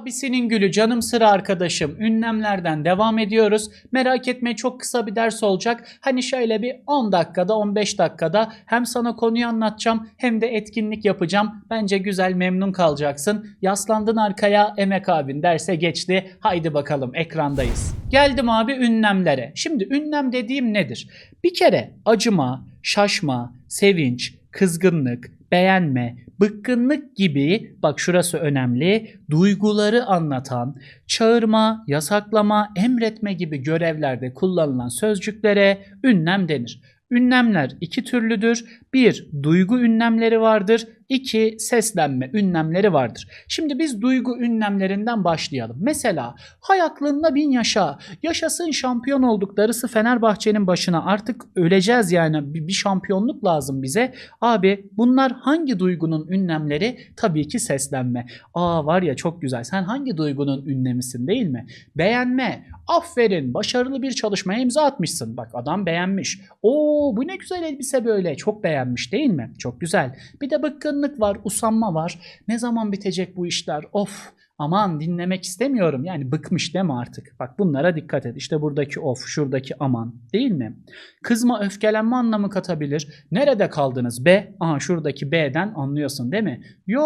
Abisinin gülü canım sıra arkadaşım. Ünlemlerden devam ediyoruz. Merak etme çok kısa bir ders olacak. Hani şöyle bir 10 dakikada 15 dakikada hem sana konuyu anlatacağım hem de etkinlik yapacağım. Bence güzel memnun kalacaksın. Yaslandın arkaya Emek abin derse geçti. Haydi bakalım ekrandayız. Geldim abi ünlemlere. Şimdi ünlem dediğim nedir? Bir kere acıma, şaşma, sevinç, kızgınlık, beğenme, bıkkınlık gibi bak şurası önemli duyguları anlatan, çağırma, yasaklama, emretme gibi görevlerde kullanılan sözcüklere ünlem denir. Ünlemler iki türlüdür. Bir, duygu ünlemleri vardır. İki, seslenme ünlemleri vardır. Şimdi biz duygu ünlemlerinden başlayalım. Mesela hay aklınla bin yaşa. Yaşasın şampiyon olduk darısı Fenerbahçe'nin başına. Artık öleceğiz yani bir şampiyonluk lazım bize. Abi bunlar hangi duygunun ünlemleri? Tabii ki seslenme. Aa var ya çok güzel. Sen hangi duygunun ünlemisin değil mi? Beğenme. Aferin başarılı bir çalışmaya imza atmışsın. Bak adam beğenmiş. Oo bu ne güzel elbise böyle. Çok beğenmiş değil mi? Çok güzel. Bir de bıkkınlık var, usanma var. Ne zaman bitecek bu işler? Of aman dinlemek istemiyorum. Yani bıkmış mi artık? Bak bunlara dikkat et. İşte buradaki of, şuradaki aman değil mi? Kızma, öfkelenme anlamı katabilir. Nerede kaldınız be? Aha şuradaki B'den anlıyorsun değil mi? Yo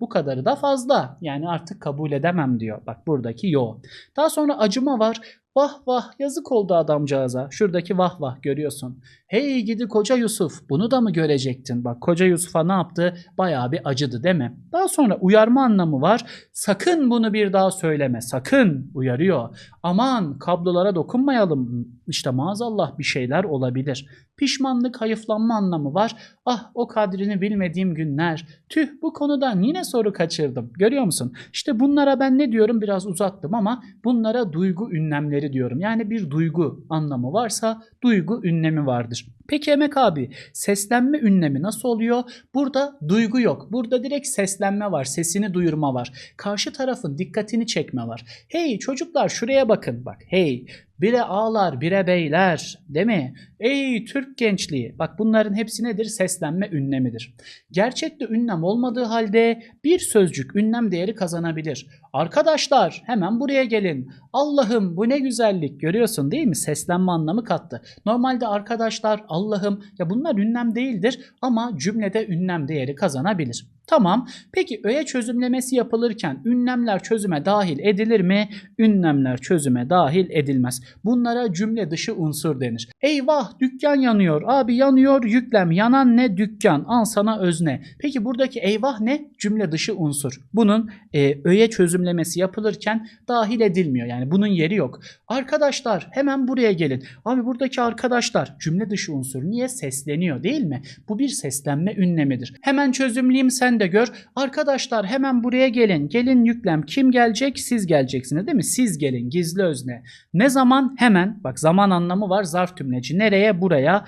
bu kadarı da fazla. Yani artık kabul edemem diyor. Bak buradaki yo. Daha sonra acıma var. Vah vah yazık oldu adamcağıza. Şuradaki vah vah görüyorsun. Hey gidi koca Yusuf bunu da mı görecektin? Bak koca Yusuf'a ne yaptı? Bayağı bir acıdı değil mi? Daha sonra uyarma anlamı var. Sakın bunu bir daha söyleme. Sakın uyarıyor. Aman kablolara dokunmayalım. İşte maazallah bir şeyler olabilir. Pişmanlık, hayıflanma anlamı var. Ah o kadrini bilmediğim günler. Tüh bu konudan yine soru kaçırdım. Görüyor musun? İşte bunlara ben ne diyorum biraz uzattım ama bunlara duygu ünlemleri diyorum. Yani bir duygu anlamı varsa duygu ünlemi vardır. Peki Emek abi seslenme ünlemi nasıl oluyor? Burada duygu yok. Burada direkt seslenme var. Sesini duyurma var. Karşı tarafın dikkatini çekme var. Hey çocuklar şuraya bakın bak. Hey bire ağlar bire beyler değil mi? Ey Türk gençliği. Bak bunların hepsi nedir? Seslenme ünlemidir. Gerçekte ünlem olmadığı halde bir sözcük ünlem değeri kazanabilir. Arkadaşlar hemen buraya gelin. Allah'ım bu ne güzellik görüyorsun değil mi? Seslenme anlamı kattı. Normalde arkadaşlar Allah'ım ya bunlar ünlem değildir ama cümlede ünlem değeri kazanabilir. Tamam. Peki öğe çözümlemesi yapılırken ünlemler çözüme dahil edilir mi? Ünlemler çözüme dahil edilmez. Bunlara cümle dışı unsur denir. Eyvah dükkan yanıyor. Abi yanıyor yüklem. Yanan ne? Dükkan. Al sana özne. Peki buradaki eyvah ne? Cümle dışı unsur. Bunun e, öğe çözümlemesi yapılırken dahil edilmiyor. Yani bunun yeri yok. Arkadaşlar hemen buraya gelin. Abi buradaki arkadaşlar cümle dışı unsur. Niye? Sesleniyor değil mi? Bu bir seslenme ünlemidir. Hemen çözümleyeyim sen de gör. Arkadaşlar hemen buraya gelin. Gelin yüklem. Kim gelecek? Siz geleceksiniz değil mi? Siz gelin. Gizli özne. Ne zaman? Hemen. Bak zaman anlamı var. Zarf tümleci. Nereye? Buraya.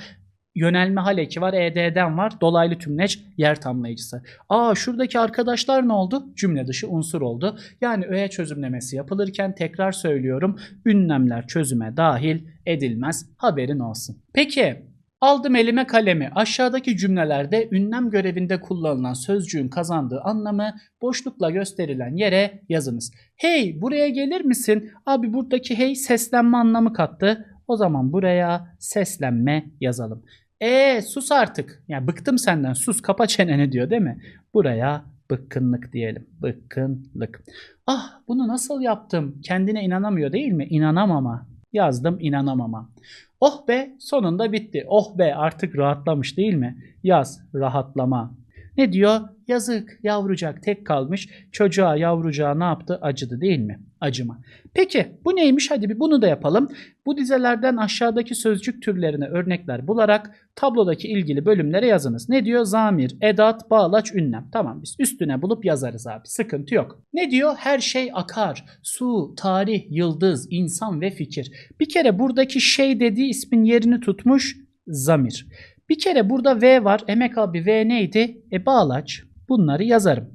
Yönelme hal eki var. ED'den var. Dolaylı tümleç yer tamlayıcısı. Aa şuradaki arkadaşlar ne oldu? Cümle dışı unsur oldu. Yani öğe çözümlemesi yapılırken tekrar söylüyorum. Ünlemler çözüme dahil edilmez. Haberin olsun. Peki Aldım elime kalemi. Aşağıdaki cümlelerde ünlem görevinde kullanılan sözcüğün kazandığı anlamı boşlukla gösterilen yere yazınız. Hey buraya gelir misin? Abi buradaki hey seslenme anlamı kattı. O zaman buraya seslenme yazalım. E sus artık. Ya bıktım senden. Sus kapa çeneni diyor değil mi? Buraya bıkkınlık diyelim. Bıkkınlık. Ah bunu nasıl yaptım? Kendine inanamıyor değil mi? İnanamama. Yazdım inanamama. Oh be sonunda bitti. Oh be artık rahatlamış değil mi? Yaz rahatlama. Ne diyor? Yazık yavrucak tek kalmış. Çocuğa yavrucağa ne yaptı? Acıdı değil mi? Acıma. Peki bu neymiş? Hadi bir bunu da yapalım. Bu dizelerden aşağıdaki sözcük türlerine örnekler bularak tablodaki ilgili bölümlere yazınız. Ne diyor? Zamir, edat, bağlaç, ünlem. Tamam biz üstüne bulup yazarız abi. Sıkıntı yok. Ne diyor? Her şey akar. Su, tarih, yıldız, insan ve fikir. Bir kere buradaki şey dediği ismin yerini tutmuş zamir. Bir kere burada V var. Emek abi V neydi? E bağlaç. Bunları yazarım.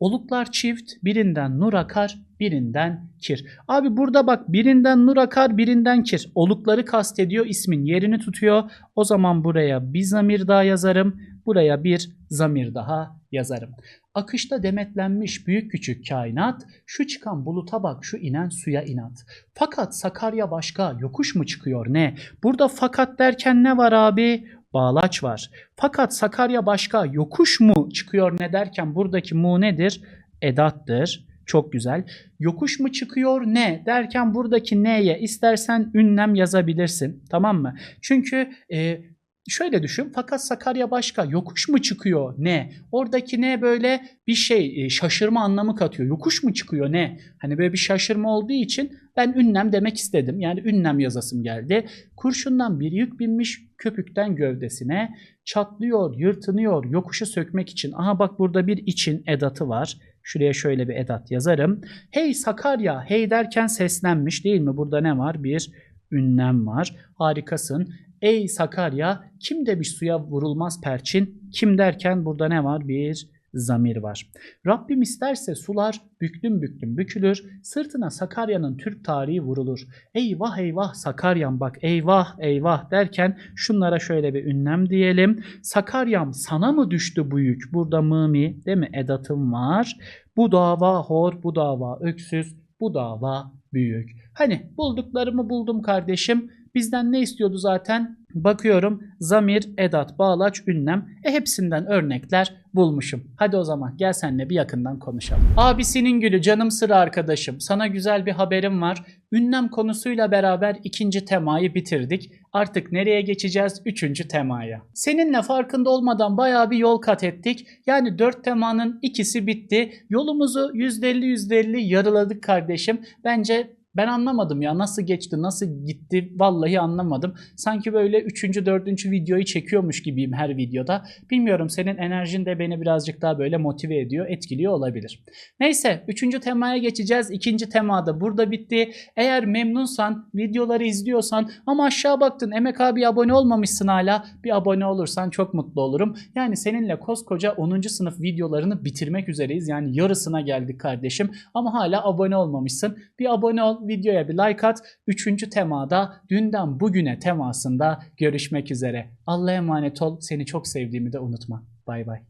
Oluklar çift. Birinden nur akar, birinden kir. Abi burada bak birinden nur akar, birinden kir. Olukları kastediyor, ismin yerini tutuyor. O zaman buraya bir zamir daha yazarım. Buraya bir zamir daha yazarım. Akışta demetlenmiş büyük küçük kainat, şu çıkan buluta bak şu inen suya inat. Fakat Sakarya başka, yokuş mu çıkıyor ne? Burada fakat derken ne var abi? Bağlaç var. Fakat Sakarya başka, yokuş mu çıkıyor ne derken buradaki mu nedir? Edattır. Çok güzel. Yokuş mu çıkıyor ne derken buradaki ne'ye istersen ünlem yazabilirsin. Tamam mı? Çünkü e, şöyle düşün. Fakat Sakarya başka. Yokuş mu çıkıyor ne? Oradaki ne böyle bir şey e, şaşırma anlamı katıyor. Yokuş mu çıkıyor ne? Hani böyle bir şaşırma olduğu için ben ünlem demek istedim. Yani ünlem yazasım geldi. Kurşundan bir yük binmiş köpükten gövdesine. Çatlıyor, yırtınıyor yokuşu sökmek için. Aha bak burada bir için edatı var. Şuraya şöyle bir edat yazarım. Hey Sakarya, hey derken seslenmiş değil mi? Burada ne var? Bir ünlem var. Harikasın. Ey Sakarya, kim demiş suya vurulmaz perçin? Kim derken burada ne var? Bir zamir var. Rabbim isterse sular büklüm büklüm bükülür, sırtına Sakarya'nın Türk tarihi vurulur. Eyvah eyvah Sakaryam bak eyvah eyvah derken şunlara şöyle bir ünlem diyelim. Sakaryam sana mı düştü bu yük? Burada mı mi değil mi edatım var. Bu dava hor, bu dava öksüz, bu dava büyük. Hani bulduklarımı buldum kardeşim. Bizden ne istiyordu zaten? Bakıyorum zamir, edat, bağlaç, ünlem. E hepsinden örnekler bulmuşum. Hadi o zaman gel seninle bir yakından konuşalım. Abisinin gülü canım sıra arkadaşım. Sana güzel bir haberim var. Ünlem konusuyla beraber ikinci temayı bitirdik. Artık nereye geçeceğiz? Üçüncü temaya. Seninle farkında olmadan bayağı bir yol kat ettik. Yani dört temanın ikisi bitti. Yolumuzu %50 %50 yarıladık kardeşim. Bence ben anlamadım ya nasıl geçti nasıl gitti vallahi anlamadım. Sanki böyle 3. 4. videoyu çekiyormuş gibiyim her videoda. Bilmiyorum senin enerjin de beni birazcık daha böyle motive ediyor etkiliyor olabilir. Neyse 3. temaya geçeceğiz. 2. temada burada bitti. Eğer memnunsan videoları izliyorsan ama aşağı baktın Emek abi abone olmamışsın hala bir abone olursan çok mutlu olurum. Yani seninle koskoca 10. sınıf videolarını bitirmek üzereyiz. Yani yarısına geldik kardeşim ama hala abone olmamışsın. Bir abone ol videoya bir like at. Üçüncü temada dünden bugüne temasında görüşmek üzere. Allah'a emanet ol. Seni çok sevdiğimi de unutma. Bay bay.